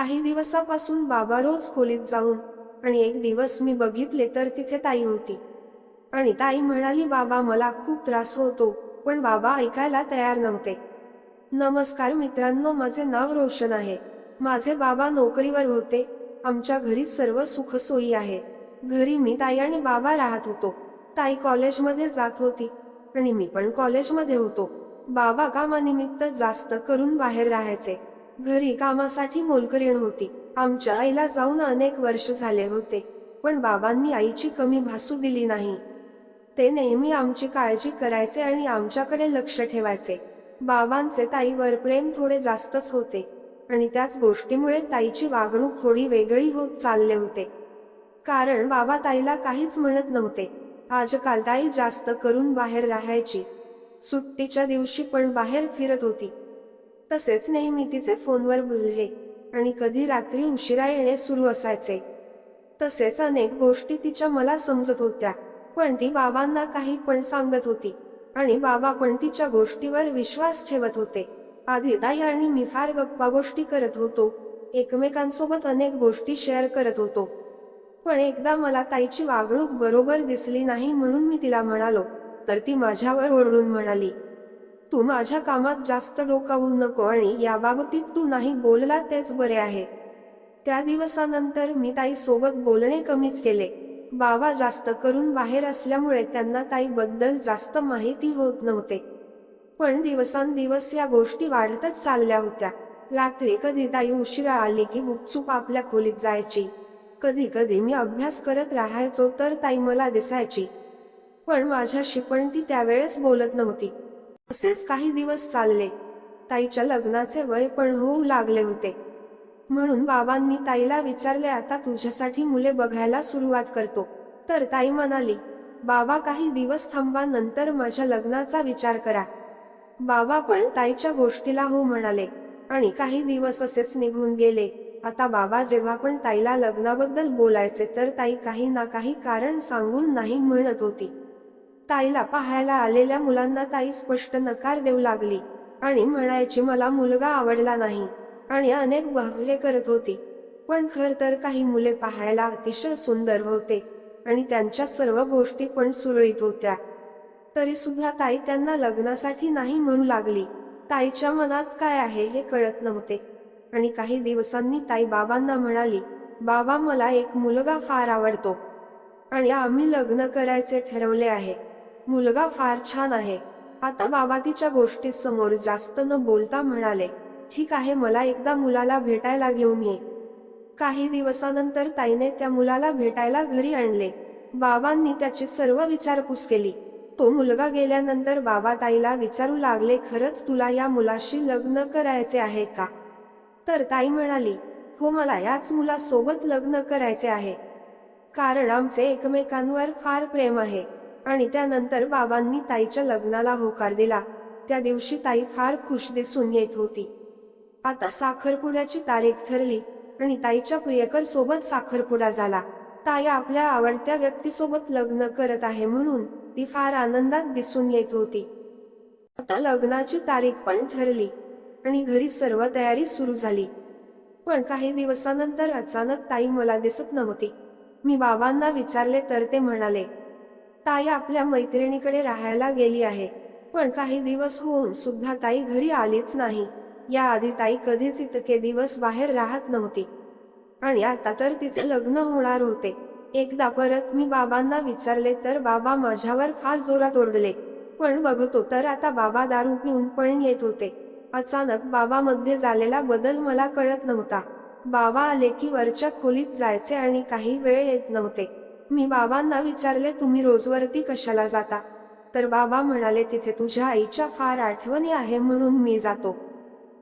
काही दिवसापासून बाबा रोज खोलीत जाऊन आणि एक दिवस मी बघितले तर तिथे ताई होती. आणि ताई म्हणाली बाबा मला खूप त्रास होतो पण बाबा ऐकायला तयार नव्हते. नमस्कार मित्रांनो माझे नाव रोशन आहे. माझे बाबा नोकरीवर होते. आमच्या घरी सर्व सुखसोयी आहे. घरी मी ताई आणि बाबा राहत होतो. ताई कॉलेजमध्ये जात होती आणि मी पण कॉलेजमध्ये होतो. बाबा कामानिमित्त जास्त करून बाहेर राहायचे. घरी कामासाठी मोलकरीण होती. आमच्या आईला जाऊन अनेक वर्ष झाले होते पण बाबांनी आईची कमी भासू दिली नाही. ते नेहमी आमची काळजी करायचे आणि आमच्याकडे लक्ष ठेवायचे. बाबांचे ताईवर प्रेम थोडे जास्तच होते आणि त्याच गोष्टीमुळे ताईची वागणूक थोडी वेगळी होत चालले होते. कारण बाबा ताईला काहीच म्हणत नव्हते. आजकाल ताई जास्त करून बाहेर राहायची. सुट्टीच्या दिवशी पण बाहेर फिरत होती. तसेच नेहमी तिचे फोनवर बोलले आणि कधी रात्री उशिरा येणे सुरू असायचे. तसेच अनेक गोष्टी तिच्या मला समजत होत्या पण ती बाबांना काही पण सांगत होती आणि बाबा पण तिच्या गोष्टीवर विश्वास ठेवत होते. आधी ताई आणि मी फार गप्पा गोष्टी करत होतो एकमेकांसोबत अनेक गोष्टी शेअर करत होतो. पण एकदा मला ताईची वागणूक बरोबर दिसली नाही म्हणून मी तिला म्हणालो तर ती माझ्यावर ओरडून म्हणाली तू माझ्या कामात जास्त डोकावू नको आणि याबाबतीत तू नाही बोलला तेच बरे आहे. त्या दिवसानंतर मी ताई सोबत बोलणे कमीच केले. बाबा जास्त करून बाहेर असल्यामुळे त्यांना ताईबद्दल जास्त माहिती होत नव्हते. पण दिवसांदिवस या गोष्टी वाढतच चालल्या होत्या. रात्री कधी ताई उशिरा आली की गुपचूप आपल्या खोलीत जायची. कधी कधी मी अभ्यास करत राहायचो तर ताई मला दिसायची. पण माझ्याशी पण ती त्यावेळेस बोलत नव्हती. असेच काही दिवस चालले. ताईच्या लग्नाचे वय पण होऊ लागले होते. म्हणून बाबांनी ताईला विचारले आता तुझ्यासाठी मुले बघायला सुरुवात करतो. तर ताई म्हणाली बाबा काही दिवस थांबा नंतर माझ्या लग्नाचा विचार करा. बाबा पण ताईच्या गोष्टीला हो म्हणाले आणि काही दिवस असेच निघून गेले. आता बाबा जेव्हा पण ताईला लग्नाबद्दल बोलायचे तर ताई काही ना काही कारण सांगून नाही म्हणत होती. ताईला पाहायला आलेल्या मुलांना ताई स्पष्ट नकार देऊ लागली आणि म्हणायची मला मुलगा आवडला नाही. आणि अनेक बहले करत होती. पण खर तर काही मुले पाहायला अतिशय सुंदर होते आणि त्यांच्या सर्व गोष्टी पण सुरळीत होत्या. तरी सुद्धा ताई त्यांना लग्नासाठी नाही म्हणू लागली. ताईच्या मनात काय आहे हे कळत नव्हते. आणि काही दिवसांनी ताई बाबांना म्हणाली बाबा मला एक मुलगा फार आवडतो आणि आम्ही लग्न करायचे ठरवले आहे. मुलगा फार छान आहे. आता बाबा तिच्या गोष्टी समोर जास्त न बोलता म्हणाले ठीक आहे मला एकदा मुलाला भेटायला घेऊन ये. काही दिवसानंतर ताईने त्या मुलाला भेटायला घरी आणले. बाबांनी त्याची सर्व विचारपूस केली. तो मुलगा गेल्यानंतर बाबा ताईला विचारू लागले खरंच तुला या मुलाशी लग्न करायचे आहे का? तर ताई म्हणाली हो मला याच मुलासोबत लग्न करायचे आहे. कारण आमचे एकमेकांवर फार प्रेम आहे. आणि त्यानंतर बाबांनी ताईच्या लग्नाला होकार दिला. त्या दिवशी ताई फार खुश दिसून येत होती. आता साखरपुड्याची तारीख ठरली आणि ताईच्या प्रियकर सोबत साखरपुडा झाला. ताई आपल्या आवडत्या व्यक्तीसोबत लग्न करत आहे म्हणून ती फार आनंदात दिसून येत होती. आता लग्नाची तारीख पण ठरली आणि घरी सर्व तयारी सुरू झाली. पण काही दिवसानंतर अचानक ताई मला दिसत नव्हती. मी बाबांना विचारले तर ते म्हणाले ताई आपल्या मैत्रिणीकडे राहायला गेली आहे. पण काही दिवस होऊन सुद्धा ताई घरी आलीच नाही. याआधी ताई कधीच इतके दिवस बाहेर राहत नव्हती. आणि आता तर तिचे लग्न होणार होते. एकदा परत मी बाबांना विचारले तर बाबा माझ्यावर फार जोरात ओरडले. पण बघतो तर आता बाबा दारू पिऊन पण येत होते. अचानक बाबा मध्ये झालेला बदल मला कळत नव्हता. बाबा आले की वरच्या खोलीत जायचे आणि काही वेळ येत नव्हते. मी बाबांना विचारले तुम्ही रोजवरती कशाला जाता? तर बाबा म्हणाले तिथे तुझ्या आईच्या फार आठवणी आहे म्हणून मी जातो.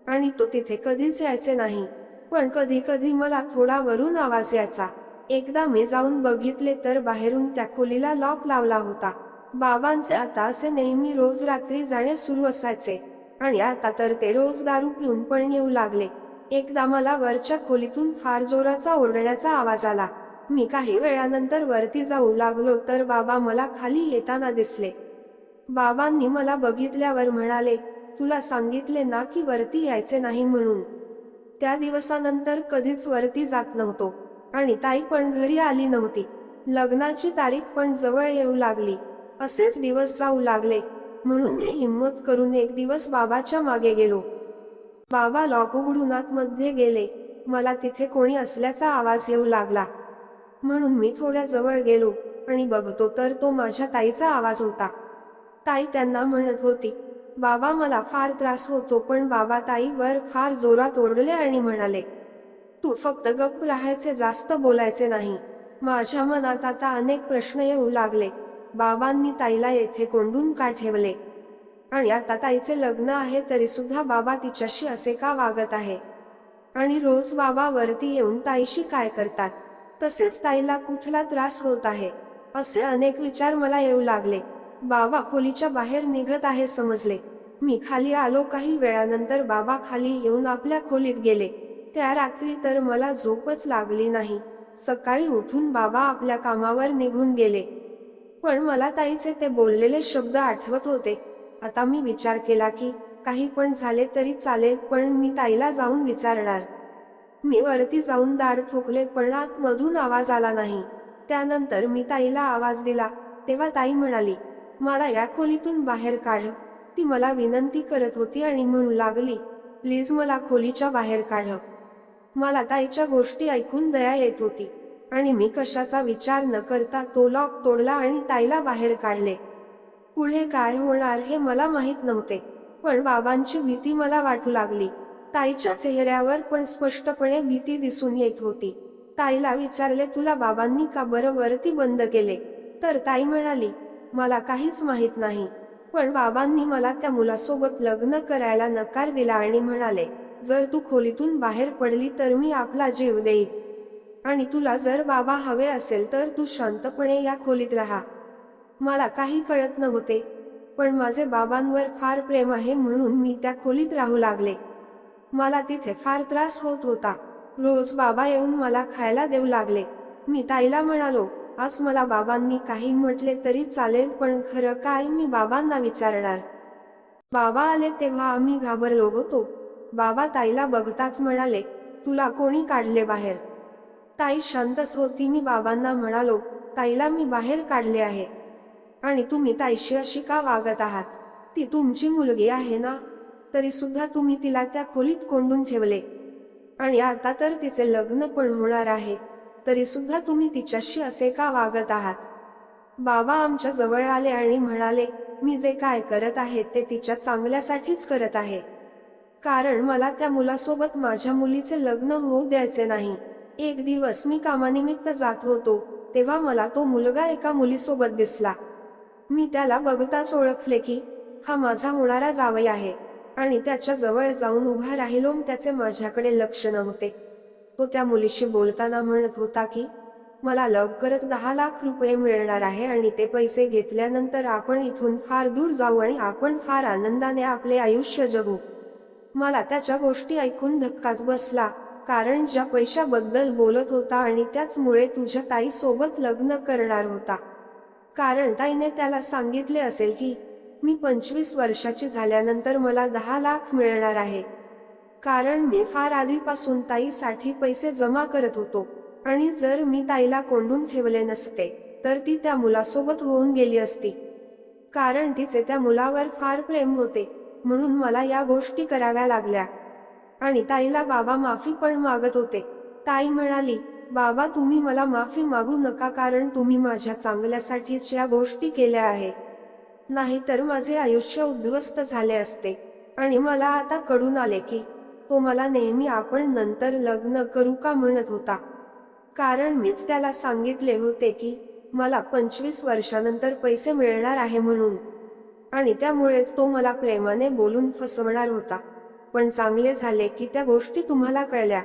आणि तो तिथे कधीच यायचे नाही पण कधी कधी मला थोडा वरून आवाज यायचा. एकदा मी जाऊन बघितले तर बाहेरून त्या खोलीला लॉक लावला होता. बाबांचे आता असे नेहमी रोज रात्री जाणे सुरू असायचे. आणि आता तर ते रोज दारू पिऊन पण येऊ लागले. एकदा मला वरच्या खोलीतून फार जोराचा ओरडण्याचा आवाज आला. मी काही वेळानंतर वरती जाऊ लागलो तर बाबा मला खाली येताना दिसले. बाबांनी मला बघितल्यावर म्हणाले तुला सांगितले ना की वरती यायचे नाही म्हणून. त्या दिवसानंतर कधीच वरती जात नव्हतो आणि ताई पण घरी आली नव्हती. लग्नाची तारीख पण जवळ येऊ लागली. असेच दिवस जाऊ लागले. म्हणून मी हिंमत करून एक दिवस बाबाच्या मागे गेलो. बाबा लॉक उघडून आतमध्ये गेले. मला तिथे कोणी असल्याचा आवाज येऊ लागला. म्हणून मी थोड्या जवळ गेलो आणि बघतो तर तो माझ्या ताईचा आवाज होता. ताई त्यांना म्हणत होती बाबा मला फार त्रास होतो पण बाबा ताईवर फार जोरात ओरडले आणि म्हणाले तू फक्त गप्प राहायचे जास्त बोलायचे नाही. माझ्या मनात आता अनेक प्रश्न येऊ लागले. बाबांनी ताईला येथे कोंडून का ठेवले? आणि आता ताईचे लग्न आहे तरी सुद्धा बाबा तिच्याशी असे का वागत आहे? आणि रोज बाबा वरती येऊन ताईशी काय करतात? तसेच ताईला कुठला त्रास होत आहे असे अनेक विचार मला येऊ लागले. बाबा खोलीच्या बाहेर निघत आहे समजले. मी खाली आलो काही वेळानंतर बाबा खाली येऊन आपल्या खोलीत गेले. त्या रात्री तर मला झोपच लागली नाही. सकाळी उठून बाबा आपल्या कामावर निघून गेले. पण मला ताईचे ते बोललेले शब्द आठवत होते. आता मी विचार केला की काही पण झाले तरी चालेल पण मी ताईला जाऊन विचारणार. मी वरती जाऊन दार ठोकले पण आतमधून आवाज आला नाही. त्यानंतर मी ताईला आवाज दिला. तेव्हा ताई म्हणाली मला या खोलीतून बाहेर काढ. ती मला विनंती करत होती आणि म्हणू लागली प्लीज मला खोलीच्या बाहेर काढ. मला ताईच्या गोष्टी ऐकून दया येत होती आणि मी कशाचा विचार न करता तो लॉक तोडला आणि ताईला बाहेर काढले. पुढे काय होणार हे मला माहीत नव्हते पण बाबांची भीती मला वाटू लागली. ताईच्या चेहऱ्यावर पण स्पष्टपणे भीती दिसून येत होती. ताईला विचारले तुला बाबांनी का बरं वरती बंद केले? तर ताई म्हणाली मला काहीच माहीत नाही. पण बाबांनी मला त्या मुलासोबत लग्न करायला नकार दिला आणि म्हणाले जर तू खोलीतून बाहेर पडली तर मी आपला जीव देईन. आणि तुला जर बाबा हवे असेल तर तू शांतपणे या खोलीत राहा. मला काही कळत नव्हते पण माझे बाबांवर फार प्रेम आहे म्हणून मी त्या खोलीत राहू लागले. मला तिथे फार त्रास होत होता. रोज बाबा येऊन मला खायला देऊ लागले. मी ताईला म्हणालो आज मला बाबांनी काही म्हटले तरी चालेल पण खरं काय मी बाबांना विचारणार? बाबा आले तेव्हा आम्ही घाबरलो होतो. बाबा ताईला बघताच म्हणाले तुला कोणी काढले बाहेर? ताई शांतच होती मी बाबांना म्हणालो ताईला मी बाहेर काढले आहे. आणि तुम्ही ताईशी अशी का वागत आहात? ती तुमची मुलगी आहे ना? तरी सुद्धा तुम्ही तिला त्या खोलीत कोंडून ठेवले. आणि आता तर तिचे लग्न पण होणार आहे तरी सुद्धा तुम्ही तिच्याशी असे का वागत आहात? बाबा आमच्या जवळ आले आणि म्हणाले मी जे काय करत आहे ते तिच्या चांगल्यासाठीच करत आहे. कारण मला त्या मुलासोबत माझ्या मुलीचे लग्न होऊ द्यायचे नाही. एक दिवस मी कामानिमित्त जात होतो तेव्हा मला तो मुलगा एका मुलीसोबत दिसला. मी त्याला बघताच ओळखले की हा माझा होणारा जावई आहे. आणि त्याच्याजवळ जाऊन उभा राहिलो त्याचे माझ्याकडे लक्ष नव्हते. तो त्या मुलीशी बोलताना म्हणत होता की मला लवकरच दहा लाख रुपये मिळणार आहे आणि ते पैसे घेतल्यानंतर आपण इथून फार दूर जाऊ आणि आपण फार आनंदाने आपले आयुष्य जगू. मला त्याच्या गोष्टी ऐकून धक्काच बसला कारण ज्या पैशाबद्दल बोलत होता आणि त्याचमुळे तुझ्या ताईसोबत लग्न करणार होता. कारण ताईने त्याला सांगितले असेल की मी पंचवीस वर्षाची झाल्यानंतर मला दहा लाख मिळणार आहे. कारण मी फार आधीपासून ताईसाठी पैसे जमा करत होतो. आणि जर मी ताईला कोंडून ठेवले नसते तर ती त्या मुलासोबत होऊन गेली असती. कारण तिचे त्या मुलावर फार प्रेम होते म्हणून मला या गोष्टी कराव्या लागल्या. आणि ताईला बाबा माफी पण मागत होते. ताई म्हणाली बाबा तुम्ही मला माफी मागू नका कारण तुम्ही माझ्या चांगल्यासाठीच या गोष्टी केल्या आहेत. नाहीतर माझे आयुष्य उद्ध्वस्त झाले असते. आणि मला आता कळून आले की तो मला नेहमी आपण नंतर लग्न करू का म्हणत होता. कारण मीच त्याला सांगितले होते की मला पंचवीस वर्षानंतर पैसे मिळणार आहे म्हणून. आणि त्यामुळेच तो मला प्रेमाने बोलून फसवणार होता. पण चांगले झाले की त्या गोष्टी तुम्हाला कळल्या.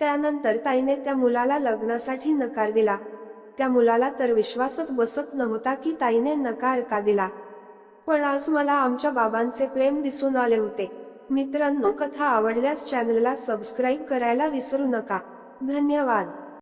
त्यानंतर ताईने त्या मुलाला लग्नासाठी नकार दिला. त्या मुलाला तर विश्वासच बसत नव्हता की ताईने नकार का दिला. पण आज मला आमच्या बाबांचे प्रेम दिसून आले होते. मित्रांनो कथा आवडल्यास चॅनलला सबस्क्राईब करायला विसरू नका. धन्यवाद.